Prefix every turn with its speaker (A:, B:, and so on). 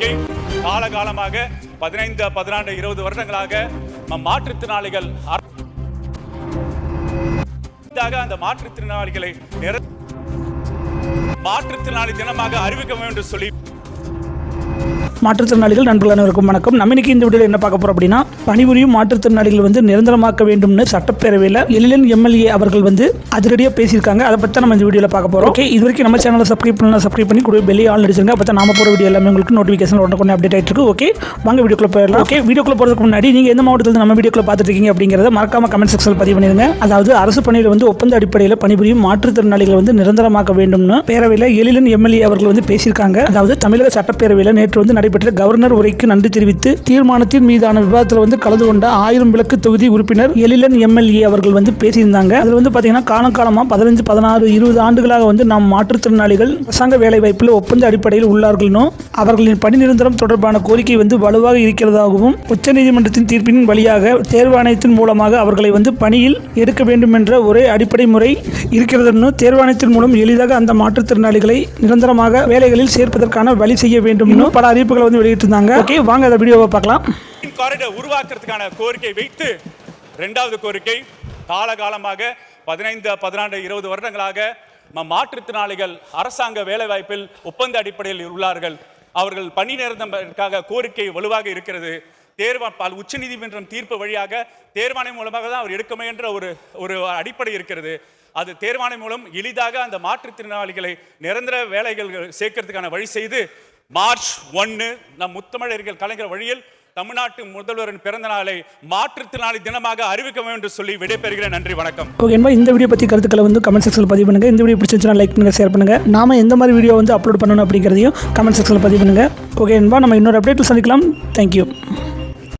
A: கோரிக்கை காலகாலமாக பதினைந்து பதினான்கு இருபது வருடங்களாக மாற்றுத்திறனாளிகள் அந்த மாற்றுத்திறனாளிகளை மாற்றுத்திறனாளி தினமாக அறிவிக்க வேண்டும் என்று சொல்லி
B: மாற்றுத்திறனாளிகள் நண்பர்கள் அனைவருக்கும் வணக்கம். நம்ம இன்னைக்கு இந்த வீடியோவில் என்ன பார்க்க போறோம் அப்படின்னா பணிபுரியும் மாற்றுத்திறனாளிகள் வந்து நிரந்தரமாக்க வேண்டும்னு சட்டப்பேரவையில் எழிலன் எம்எல்ஏ அவர்கள் வந்து அதிரடியாக பேசியிருக்காங்க. அதை பற்றி நம்ம இந்த வீடியோவில் பார்க்க போறோம். ஓகே இது வரைக்கும் நம்ம சேனலை சப்ஸ்கிரைப் பண்ணலாம் சப்ஸ்கிரைப் பண்ணி கூட வெளியே ஆள் நடிச்சிருங்க அப்போ நாம போகிற வீடியோ எல்லாமே உங்களுக்கு நோட்டிஃபிகேஷன் உடனே அப்டேட் ஆகிட்டு இருக்கு ஓகே வாங்க வீடியோக்குள்ள போயிடலாம். ஓகே வீடியோக்குள்ள போகிறதுக்கு முன்னாடி நீங்கள் எந்த மாவட்டத்தில் நம்ம வீடியோக்குள்ள பார்த்துட்டு இருக்கீங்க அப்படிங்கிறத மறக்காம கமெண்ட் செக்ஷனில் பதிவு பண்ணிருங்க. அதாவது அரசு பணியில் வந்து ஒப்பந்த அடிப்படையில் பணிபுரியும் மாற்றுத்திறனாளிகளை வந்து நிரந்தரமாக்க வேண்டும்னு பேரவையில் எழிலன் எம்எல்ஏ அவர்கள் வந்து பேசியிருக்காங்க. அதாவது தமிழக சட்டப்பேரவையில் நேற்று வந்து நடைபெற்ற கவர்னர் உரைக்கு நன்றி தெரிவித்து தீர்மானத்தின் மீதான விவாதத்தில் வந்து கலந்து கொண்ட ஆயிரம் விளக்கு தொகுதி உறுப்பினர் எழிலன் எம்எல்ஏ அவர்கள் வந்து பேசியிருந்தாங்க. அதில் வந்து பார்த்தீங்கன்னா காலங்காலமாக பதினஞ்சு பதினாறு இருபது ஆண்டுகளாக வந்து நாம் மாற்றுத்திறனாளிகள் அரசாங்க வேலைவாய்ப்பில் ஒப்பந்த அடிப்படையில் உள்ளார்கள்னும் அவர்களின் பணி நிரந்தரம் தொடர்பான கோரிக்கை வந்து வலுவாக இருக்கிறதாகவும் உச்சநீதிமன்றத்தின் தீர்ப்பின் வழியாக தேர்வாணையத்தின் மூலமாக அவர்களை வந்து பணியில் எடுக்க வேண்டும் என்ற ஒரே அடிப்படை முறை இருக்கிறதுன்னு தேர்வாணையத்தின் மூலம் எளிதாக அந்த மாற்றுத்திறனாளிகளை நிரந்தரமாக வேலைகளில் சேர்ப்பதற்கான வழி செய்ய வேண்டும் பல அறிவிப்புகள் வந்து வெளியிட்டிருந்தாங்க. ஓகே வாங்க அந்த வீடியோவை பார்க்கலாம்.
A: காரிடர் உருவாக்குறதுக்கான கோரிக்கை வைத்து இரண்டாவது கோரிக்கை காலகாலமாக பதினைந்து பதினான்கு இருபது வருடங்களாக மாற்றுத்திறனாளிகள் அரசாங்க வேலைவாய்ப்பில் ஒப்பந்த அடிப்படையில் உள்ளார்கள். அவர்கள் பணி நிரந்தரத்திற்காக கோரிக்கை வலுவாக இருக்கிறது. தேர்வா பல உச்சநீதிமன்றம் தீர்ப்பு வழியாக தேர்வாணை மூலமாக தான் அவர் எடுக்க என்ற ஒரு ஒரு அடிப்படை இருக்கிறது. அது தேர்வாணை மூலம் எளிதாக அந்த மாற்றுத்திறனாளிகளை நிரந்தர வேலைகள் சேர்க்கறதுக்கான வழி செய்து மார்ச் ஒன்று நம் முத்தமிழர்கள் கலைஞர் வழியில் தமிழ்நாட்டு முதல்வரின் பிறந்த நாளை மாற்றுத்திறனாளி தினமாக அறிவிக்க வேண்டும் என்று சொல்லி விடைபெறுகிறேன். நன்றி வணக்கம்.
B: ஓகே இந்த வீடியோ பற்றி கருத்துக்களை வந்து கமெண்ட் செக்ஷனில் பதிவு பண்ணுங்க. இந்த வீடியோ பிடிச்சிருந்துச்சுன்னா லைக் பண்ணுங்க ஷேர் பண்ணுங்க. நாம எந்த மாதிரி வீடியோ வந்து அப்லோட் பண்ணணும் அப்படிங்கிறதையும் கமெண்ட் செக்ஷனில் பதிவு பண்ணுங்க. ஓகே என்பா நம்ம இன்னொரு அப்டேட்டில் சந்திக்கலாம். தேங்க்யூ